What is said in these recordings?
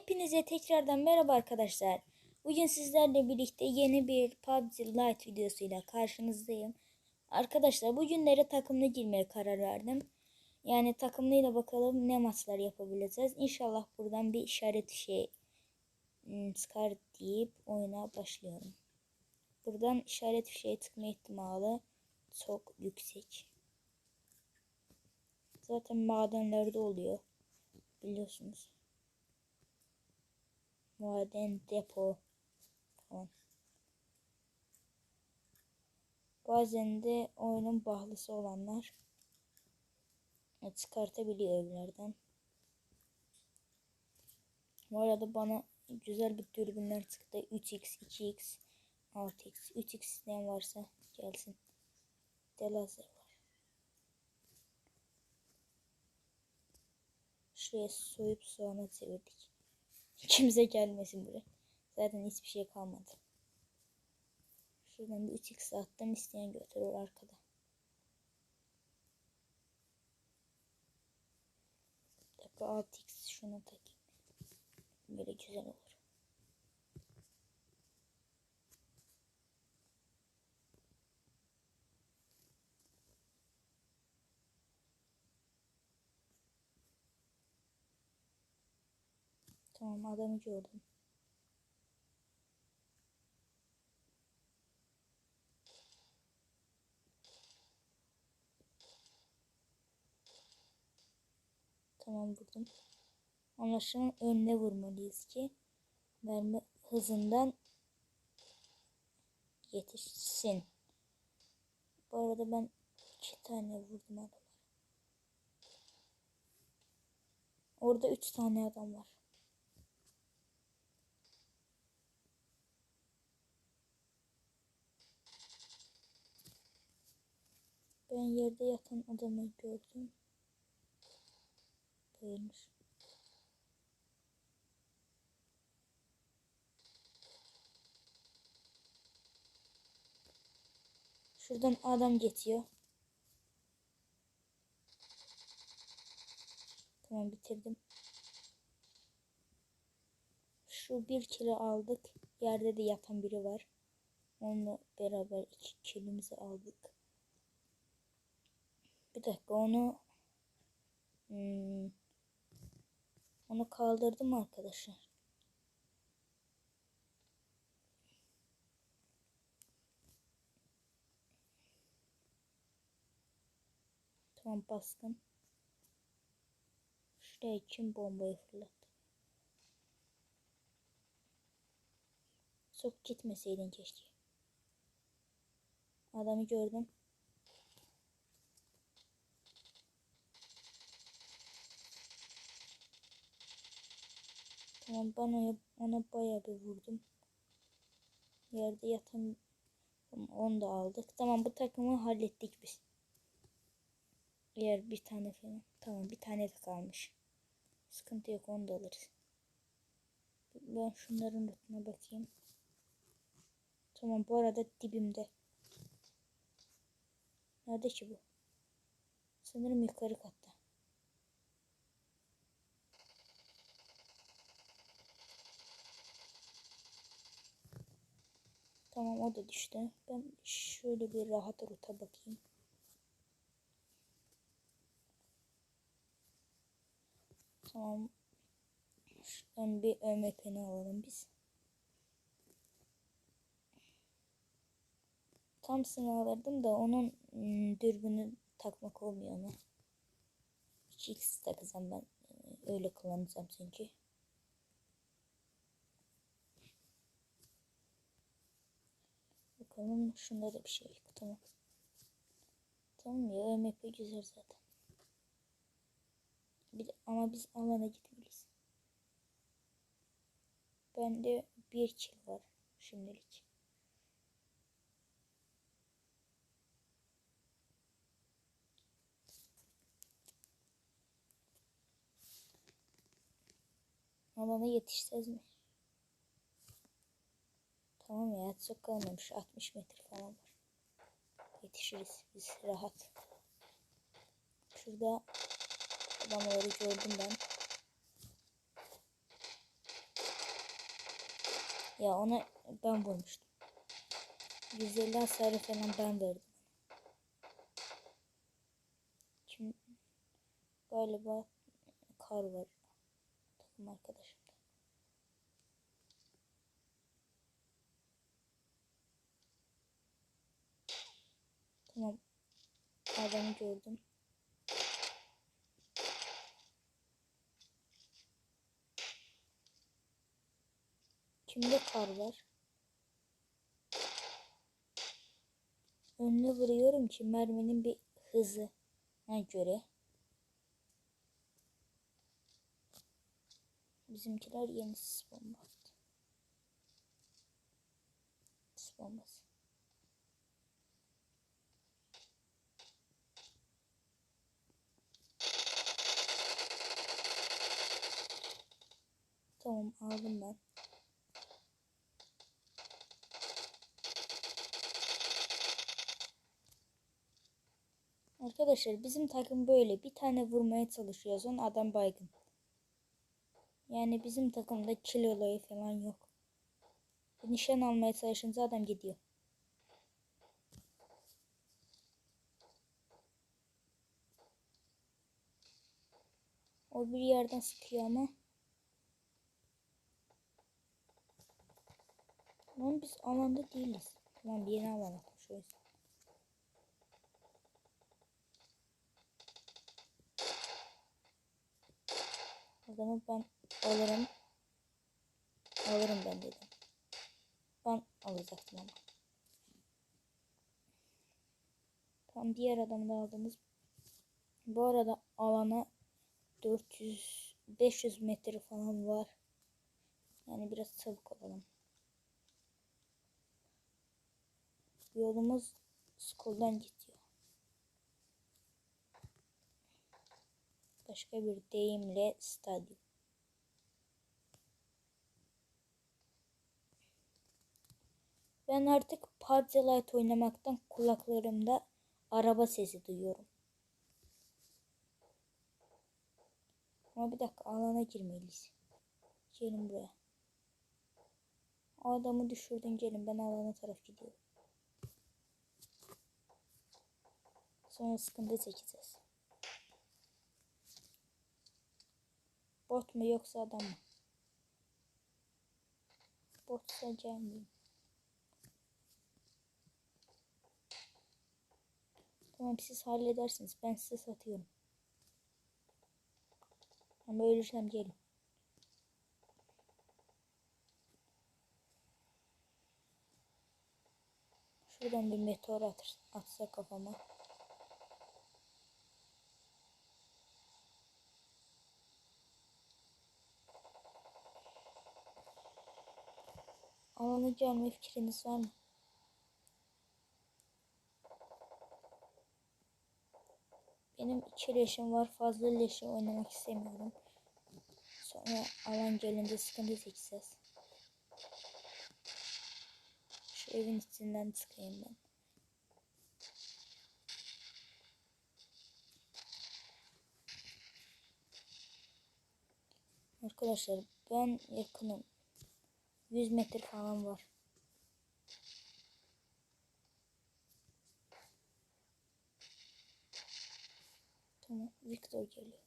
Hepinize tekrardan merhaba arkadaşlar. Bugün sizlerle birlikte yeni bir PUBG Lite videosuyla karşınızdayım. Arkadaşlar bugünlere takımlı girmeye karar verdim. Yani takımlıyla bakalım ne maçlar yapabileceğiz. İnşallah buradan bir işaret şey çıkar deyip oyuna başlıyorum. Buradan işaret fişeğe tıkma ihtimali çok yüksek. Zaten madenlerde oluyor. Biliyorsunuz. Maden depo falan. Bazen de oyunun bahlısı olanlar çıkartabiliyor evlerden. Bu arada bana güzel bir dürbünler çıktı. 3x, 2x, 6x. 3x isteyen varsa gelsin. De lazer var. Şuraya soyup soğana çevirdik. Kimse gelmesin buraya. Zaten hiçbir şey kalmadı. Şuradan bir 3x attım isteyen götürür arkada. Bir dakika 6x şuna takayım. Böyle güzel olur. Tamam adamı gördüm. Tamam vurdum. Anlaşılan önüne vurmalıyız ki mermi hızından yetişsin. Bu arada ben iki tane vurdum adamı. Orada üç tane adam var. Ben yerde yatan adamı gördüm. Bayılmış. Şuradan adam geçiyor. Tamam bitirdim. Şu bir kilo aldık. Yerde de yatan biri var. Onunla beraber iki kilimizi aldık. Bir dakika onu hmm, onu kaldırdım arkadaşlar. Tamam bastım. Şuraya kim bombayı fırlattı? Çok gitmeseydin keşke. Adamı gördüm. Tamam ben ona, ona bayağı bir vurdum. Yerde yatan onu da aldık. Tamam bu takımı hallettik biz. Eğer bir tane falan. Tamam bir tane de kalmış. Sıkıntı yok onu da alırız. Ben şunların lootuna bakayım. Tamam bu arada dibimde. Nerede ki bu? Sanırım yukarı katta. Tamam o da düştü. Ben şöyle bir rahat ruta bakayım. Tamam. Şuradan bir ÖMP'ni alalım biz. Tam alırdım da onun ım, dürbünü takmak olmuyor ama. 2x takacağım ben. Öyle kullanacağım çünkü. Bakalım şunda da bir şey yok. Tamam. Tamam ya ÖMP güzel zaten. Bir ama biz alana gitmeliyiz. Bende bir kill var şimdilik. Alana yetişeceğiz mi? Tamam ya çok kalmamış. 60 metre falan var. Yetişiriz biz rahat. Şurada adamları gördüm ben. Ya ona ben vurmuştum. 150 hasarı falan ben verdim. Şimdi galiba kar var takım arkadaşımda. Tamam. Adamı gördüm. Kimde kar var? Önüne vuruyorum ki merminin bir hızı göre. Bizimkiler yeni sis bomba bombası. Tamam aldım ben. Arkadaşlar bizim takım böyle bir tane vurmaya çalışıyor sonra adam baygın. Yani bizim takımda kill olayı falan yok. Nişan almaya çalışınca adam gidiyor. O bir yerden sıkıyor ama. Lan biz alanda değiliz. Tamam bir yeni alana koşuyoruz. Adamı ben alırım. Alırım ben dedim. Ben alacaktım ama. Tam diğer adamı da aldınız. Bu arada alana 400 500 metre falan var. Yani biraz çabuk olalım. Yolumuz skoldan gidiyor. Başka bir deyimle stadyum. Ben artık PUBG Lite oynamaktan kulaklarımda araba sesi duyuyorum. Ama bir dakika alana girmeliyiz. Gelin buraya. Adamı düşürdün gelin ben alana taraf gidiyorum. Sonra sıkıntı çekeceğiz. Bot mu yoksa adam mı? Botsa gelmeyeyim. Tamam siz halledersiniz. Ben size satıyorum. Ama ölürsem gelin. Şuradan bir meteor atır, atsa kafama. Alana gelme fikriniz var mı? Benim iki leşim var. Fazla leşi oynamak istemiyorum. Sonra alan gelince sıkıntı çekeceğiz. Şu evin içinden çıkayım ben. Arkadaşlar ben yakınım. 100 metre falan var. Tamam Victor geliyor.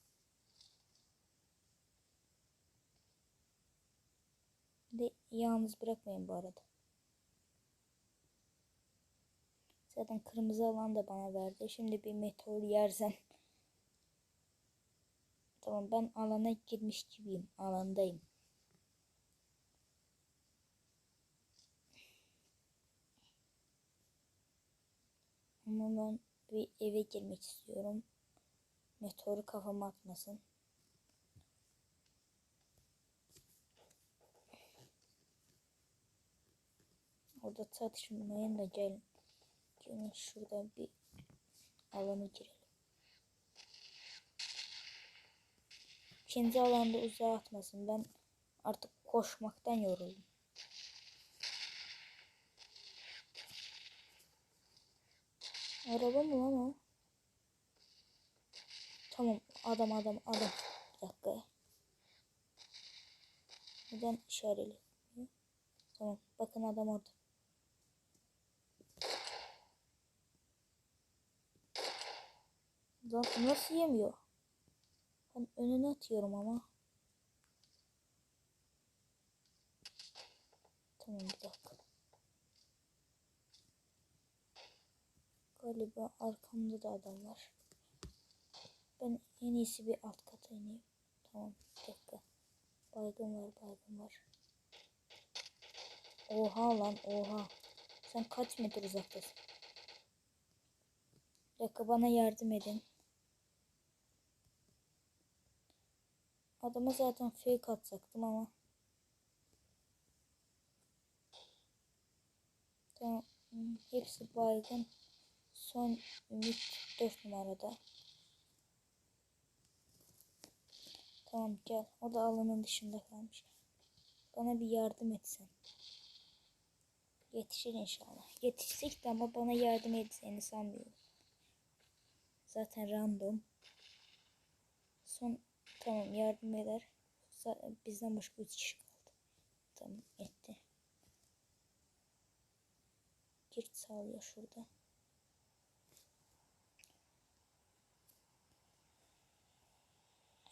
De yalnız bırakmayın bu arada. Zaten kırmızı alan da bana verdi. Şimdi bir meteor yersem. Tamam ben alana girmiş gibiyim. Alandayım. Ama ben bir eve girmek istiyorum. Meteoru kafama atmasın. Orada çatışmayın da gelin. Gelin şurada bir alanı girelim. İkinci alanda uzağa atmasın. Ben artık koşmaktan yoruldum. Araba mı lan o? Tamam adam adam adam. Bir dakika. Neden işaretli? Tamam. Bakın adam orada. Lan nasıl yemiyor? Ben önüne atıyorum ama. Tamam bir dakika. Galiba arkamda da adam var. Ben en iyisi bir alt kata ineyim. Tamam bir dakika. Baygın var baygın var. Oha lan oha. Sen kaç metre uzaktasın? Dakika bana yardım edin. Adama zaten fake atacaktım ama. Tamam. hmm, Hepsi baygın. Son ümit 4 numarada. Tamam gel. O da alanın dışında kalmış. Bana bir yardım etsen. Yetişir inşallah. Yetişsek de ama bana yardım etseni sanmıyorum. Zaten random. Son tamam yardım eder. Bizden başka 3 kişi kaldı. Tamam etti. Girt sağlıyor şurada.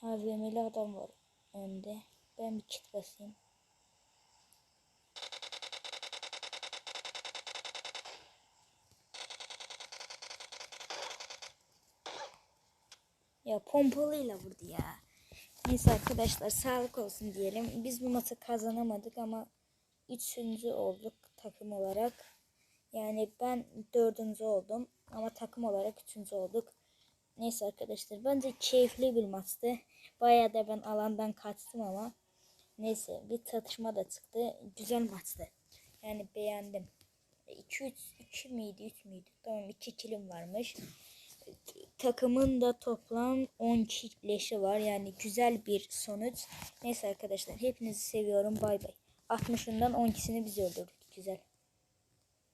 AVM'li adam var önde. Ben bir kit basayım. Ya pompalıyla vurdu ya. Neyse arkadaşlar sağlık olsun diyelim. Biz bu maçı kazanamadık ama üçüncü olduk takım olarak. Yani ben dördüncü oldum ama takım olarak üçüncü olduk. Neyse arkadaşlar bence keyifli bir maçtı. Bayağı da ben alandan kaçtım ama neyse bir çatışma da çıktı. Güzel maçtı. Yani beğendim. 2 3 2 miydi 3 müydü? Tamam 2 kilim varmış. Takımın da toplam 10 leşi var. Yani güzel bir sonuç. Neyse arkadaşlar hepinizi seviyorum. Bay bay. 60'ından 12'sini biz öldürdük. Güzel.